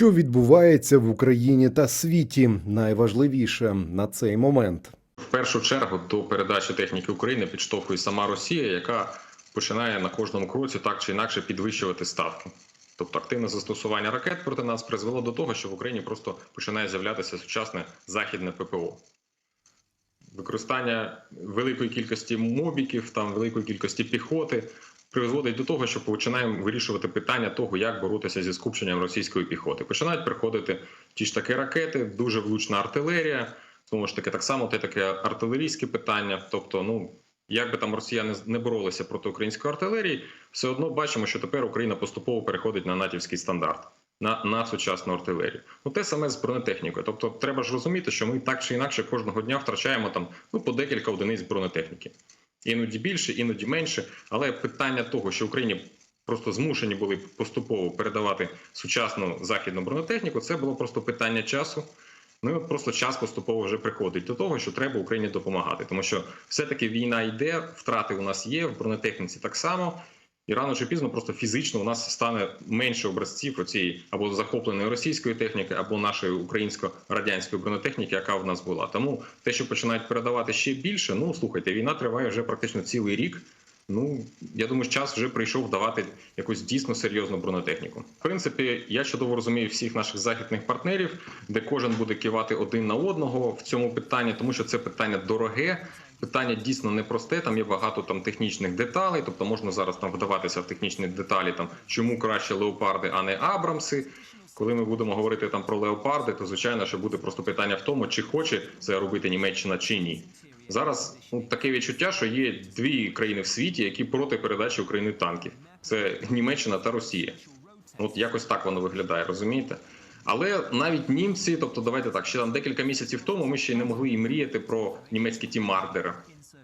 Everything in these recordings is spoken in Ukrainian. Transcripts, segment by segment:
Що відбувається в Україні та світі, найважливіше на цей момент. В першу чергу до передачі техніки України підштовхує сама Росія, яка починає на кожному кроці так чи інакше підвищувати ставки. Тобто активне застосування ракет проти нас призвело до того, що в Україні просто починає з'являтися сучасне західне ППО. Використання великої кількості мобіків, там великої кількості піхоти призводить до того, що починаємо вирішувати питання того, як боротися зі скупченням російської піхоти. Починають приходити ті ж таки ракети, дуже влучна артилерія. Тому ж таки, так само те таке артилерійське питання. Тобто, ну як би там росіяни не боролися проти української артилерії, все одно бачимо, що тепер Україна поступово переходить на натівський стандарт. На, на сучасну артилерію, ну те саме з бронетехнікою. Тобто, треба ж розуміти, що ми так чи інакше кожного дня втрачаємо там ну по декілька одиниць бронетехніки, іноді більше, іноді менше. Але питання того, що Україні просто змушені були поступово передавати сучасну західну бронетехніку, це було просто питання часу. Ну просто час поступово вже приходить до того, що треба Україні допомагати, тому що все-таки війна йде, втрати у нас є в бронетехніці так само. І рано чи пізно просто фізично у нас стане менше образців оцієї або захопленої російської техніки, або нашої українсько-радянської бронетехніки, яка в нас була. Тому те, що починають передавати ще більше, ну слухайте, війна триває вже практично цілий рік. Ну я думаю, час вже прийшов давати якусь дійсно серйозну бронетехніку. В принципі, я чудово розумію всіх наших західних партнерів, де кожен буде кивати один на одного в цьому питанні, тому що це питання дороге. Питання дійсно непросте. Там є багато там технічних деталей. Тобто можна зараз там вдаватися в технічні деталі, там чому краще леопарди, а не Абрамси. Коли ми будемо говорити там про леопарди, то звичайно, що буде просто питання в тому, чи хоче це робити Німеччина чи ні. Зараз ну, таке відчуття, що є дві країни в світі, які проти передачі України танків: це Німеччина та Росія. От якось так воно виглядає, розумієте? Але навіть німці, тобто давайте так, ще там декілька місяців тому ми ще й не могли і мріяти про німецькі ті мардери.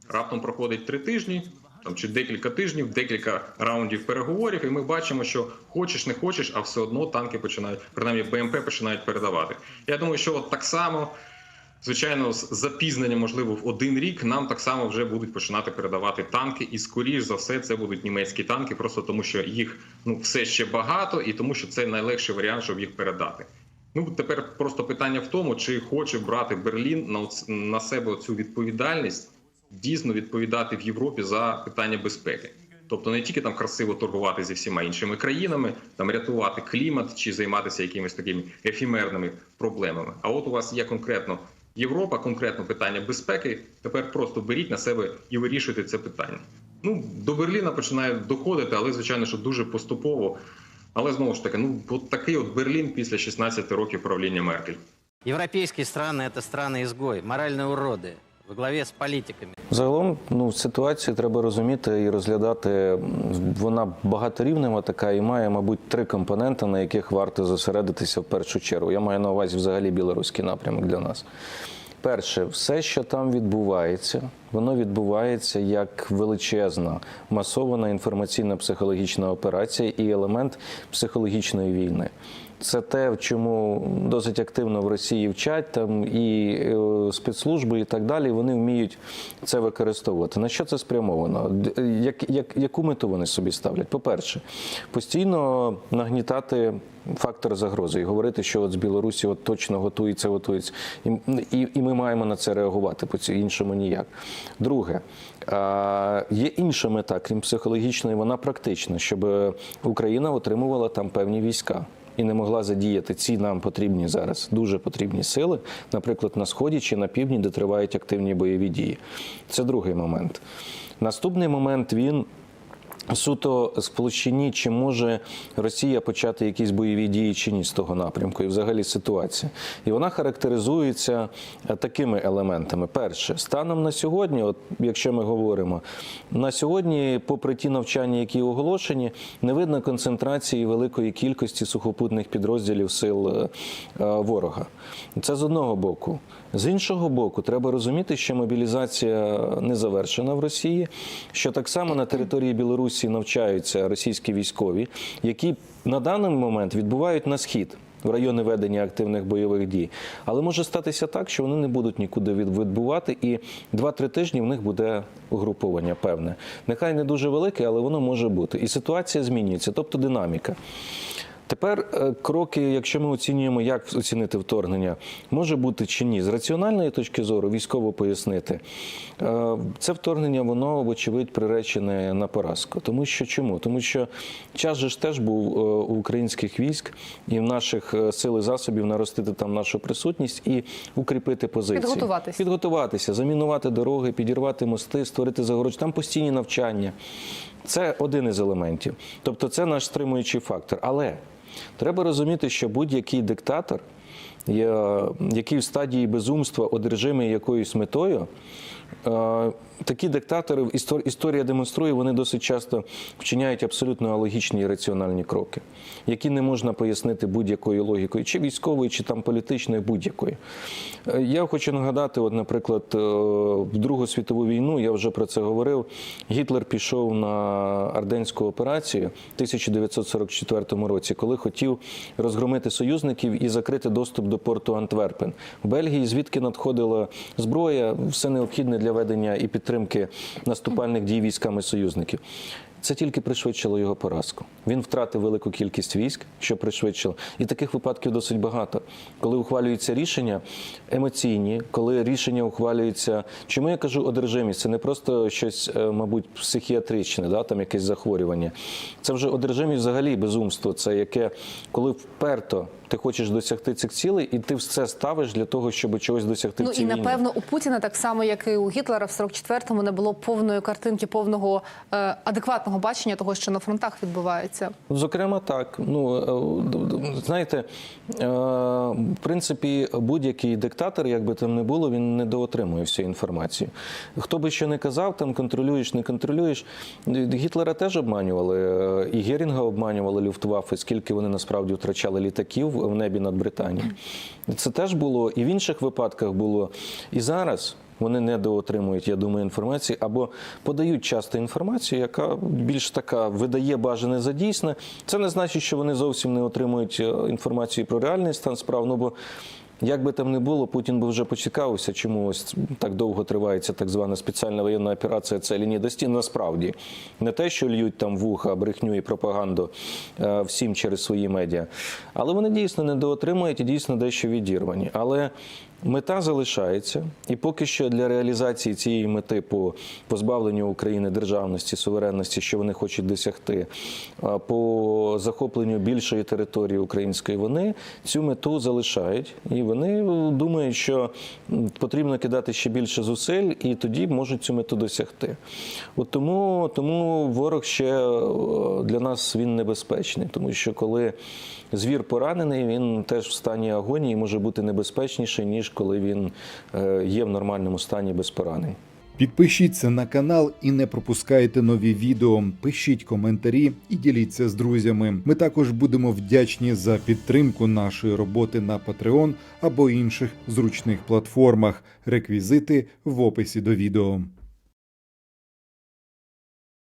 Раптом проходить три тижні, там чи декілька тижнів, декілька раундів переговорів, і ми бачимо, що хочеш не хочеш, а все одно танки починають, принаймні БМП починають передавати. Я думаю, що от так само. Звичайно, з запізненням, можливо, в один рік нам так само вже будуть починати передавати танки, і скоріш за все це будуть німецькі танки, просто тому що їх ну все ще багато, і тому що це найлегший варіант, щоб їх передати. Ну тепер просто питання в тому, чи хоче брати Берлін на на себе цю відповідальність, дійсно відповідати в Європі за питання безпеки. Тобто не тільки там красиво торгувати зі всіма іншими країнами, там рятувати клімат чи займатися якимись такими ефімерними проблемами. А от у вас є конкретно Європа, конкретно питання безпеки. Тепер просто беріть на себе і вирішуйте це питання. Ну до Берліна починає доходити, але звичайно, що дуже поступово. Але знову ж таки, ну от такий от Берлін після 16 років правління Меркель. Европейские страны – это страны-изгой, моральные уроды во главе с политиками. Загалом, ну ситуацію треба розуміти і розглядати. Вона багаторівнева така і має, мабуть, три компоненти, на яких варто зосередитися в першу чергу. Я маю на увазі взагалі білоруський напрямок для нас. Перше, все, що там відбувається, воно відбувається як величезна масована інформаційно-психологічна операція і елемент психологічної війни. Це те, в чому досить активно в Росії вчать там і е, спецслужби, і так далі. Вони вміють це використовувати. На що це спрямовано? Як, як, яку мету вони собі ставлять? По-перше, постійно нагнітати фактор загрози і говорити, що от з Білорусі от точно готується, готується. І, і, і ми маємо на це реагувати по цій іншому ніяк. Друге, є інша мета, крім психологічної, вона практична, щоб Україна отримувала там певні війська. І не могла задіяти ці нам потрібні зараз дуже потрібні сили, наприклад, на сході чи на півдні, де тривають активні бойові дії. Це другий момент. Наступний момент він суто з чи може Росія почати якісь бойові дії чи ні з того напрямку, і взагалі ситуація. І вона характеризується е, такими елементами. Перше, станом на сьогодні, от якщо ми говоримо, на сьогодні, попри ті навчання, які оголошені, не видно концентрації великої кількості сухопутних підрозділів сил е, е, ворога. Це з одного боку. З іншого боку, треба розуміти, що мобілізація не завершена в Росії, що так само на території Білорусі навчаються російські військові, які на даний момент відбувають на схід. В райони ведення активних бойових дій, але може статися так, що вони не будуть нікуди відбувати, і 2-3 тижні в них буде угруповання певне. Нехай не дуже велике, але воно може бути. І ситуація змінюється, тобто динаміка. Тепер е, кроки, якщо ми оцінюємо, як оцінити вторгнення, може бути чи ні. З раціональної точки зору, військово пояснити, е, це вторгнення, воно, вочевидь, приречене на поразку. Тому що чому? Тому що час же ж теж був е, у українських військ і в наших сил і засобів наростити там нашу присутність і укріпити позиції. Підготуватись. Підготуватися, замінувати дороги, підірвати мости, створити загородження. Там постійні навчання. Це один із елементів. Тобто це наш стримуючий фактор. Але треба розуміти, що будь-який диктатор, який в стадії безумства одержимий якоюсь метою, такі диктатори, історія демонструє, вони досить часто вчиняють абсолютно алогічні і раціональні кроки, які не можна пояснити будь-якою логікою, чи військовою, чи там політичною, будь-якою. Е, Я хочу нагадати, от, наприклад, е, в Другу світову війну, я вже про це говорив. Гітлер пішов на Арденську операцію в 1944 році, коли хотів розгромити союзників і закрити доступ до порту Антверпен. В Бельгії, звідки надходила зброя, все необхідне для ведення і підтримки наступальних дій військами союзників. Це тільки пришвидшило його поразку. Він втратив велику кількість військ, що пришвидшило. І таких випадків досить багато. Коли ухвалюються рішення емоційні, коли рішення ухвалюються. Чому я кажу одержимість? Це не просто щось, е, мабуть, психіатричне, да, там якесь захворювання. Це вже одержимість взагалі безумство. Це яке, коли вперто ти хочеш досягти цих цілей, і ти все ставиш для того, щоб чогось досягти Ну в цій і війні. напевно у Путіна, так само як і у Гітлера в 44-му, не було повної картинки, повного е, адекватного бачення того, що на фронтах відбувається. Зокрема, так. Ну е, д- знаєте, е, в принципі, будь-який диктатор, як би там не було, він недоотримує всю інформацію. Хто би що не казав, там контролюєш, не контролюєш. Гітлера теж обманювали, е, і Герінга обманювали Люфтваффе, скільки вони насправді втрачали літаків в небі над Британією. Це теж було і в інших випадках було. І зараз. Вони недоотримують, я думаю, інформації або подають часто інформацію, яка більш така видає бажане за дійсне. Це не значить, що вони зовсім не отримують е, інформацію про реальний стан справ. Ну бо як би там не було, Путін би вже поцікавився, чому ось так довго тривається так звана спеціальна воєнна операція це лінії до стін. Насправді не те, що льють там вуха, брехню і пропаганду е, всім через свої медіа, але вони дійсно недоотримують і дійсно дещо відірвані. Але Мета залишається, і поки що для реалізації цієї мети по позбавленню України державності, суверенності, що вони хочуть досягти, а, по захопленню більшої території української, вони цю мету залишають, і вони е, думають, що потрібно кидати ще більше зусиль, і тоді можуть цю мету досягти. От тому, тому ворог ще е, для нас він небезпечний, тому що коли звір поранений, він теж в стані агонії може бути небезпечніший, ніж коли він е, є в нормальному стані без поранень. Підпишіться на канал і не пропускайте нові відео. Пишіть коментарі і діліться з друзями. Ми також будемо вдячні за підтримку нашої роботи на Patreon або інших зручних платформах. Реквізити в описі до відео.